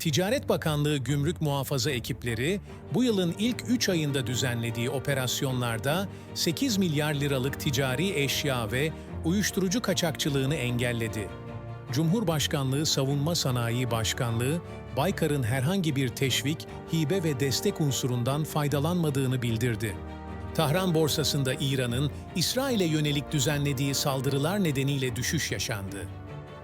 Ticaret Bakanlığı Gümrük Muhafaza ekipleri bu yılın ilk 3 ayında düzenlediği operasyonlarda 8 milyar liralık ticari eşya ve uyuşturucu kaçakçılığını engelledi. Cumhurbaşkanlığı Savunma Sanayi Başkanlığı, Baykar'ın herhangi bir teşvik, hibe ve destek unsurundan faydalanmadığını bildirdi. Tahran borsasında İran'ın İsrail'e yönelik düzenlediği saldırılar nedeniyle düşüş yaşandı.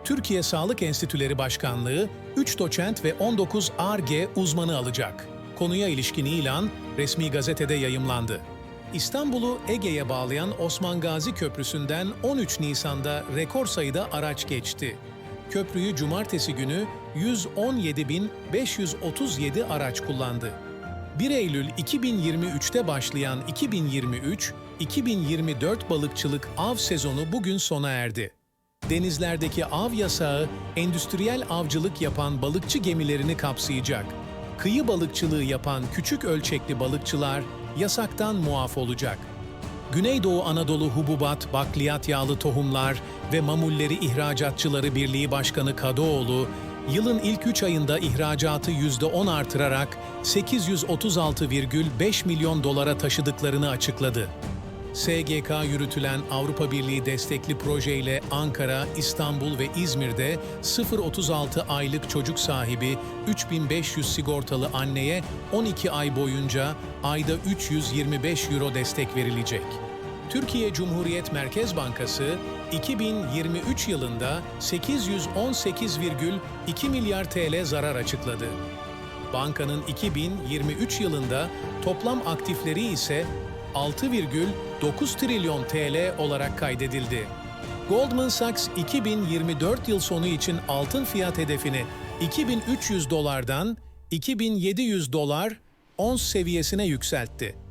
Türkiye Sağlık Enstitüleri Başkanlığı 3 doçent ve 19 ARGE uzmanı alacak. Konuya ilişkin ilan resmi gazetede yayımlandı. İstanbul'u Ege'ye bağlayan Osman Gazi Köprüsü'nden 13 Nisan'da rekor sayıda araç geçti. Köprüyü cumartesi günü 117.537 araç kullandı. 1 Eylül 2023'te başlayan 2023-2024 balıkçılık av sezonu bugün sona erdi. Denizlerdeki av yasağı, endüstriyel avcılık yapan balıkçı gemilerini kapsayacak. Kıyı balıkçılığı yapan küçük ölçekli balıkçılar yasaktan muaf olacak. Güneydoğu Anadolu Hububat, Bakliyat Yağlı Tohumlar ve Mamulleri İhracatçıları Birliği Başkanı Kadıoğlu, yılın ilk 3 ayında ihracatı %10 artırarak 836,5 milyon dolara taşıdıklarını açıkladı. SGK yürütülen Avrupa Birliği destekli projeyle Ankara, İstanbul ve İzmir'de 0-36 aylık çocuk sahibi 3500 sigortalı anneye 12 ay boyunca ayda 325 euro destek verilecek. Türkiye Cumhuriyet Merkez Bankası 2023 yılında 818,2 milyar TL zarar açıkladı. Bankanın 2023 yılında toplam aktifleri ise 6,9 trilyon TL olarak kaydedildi. Goldman Sachs 2024 yıl sonu için altın fiyat hedefini 2300 dolardan 2700 dolar ons seviyesine yükseltti.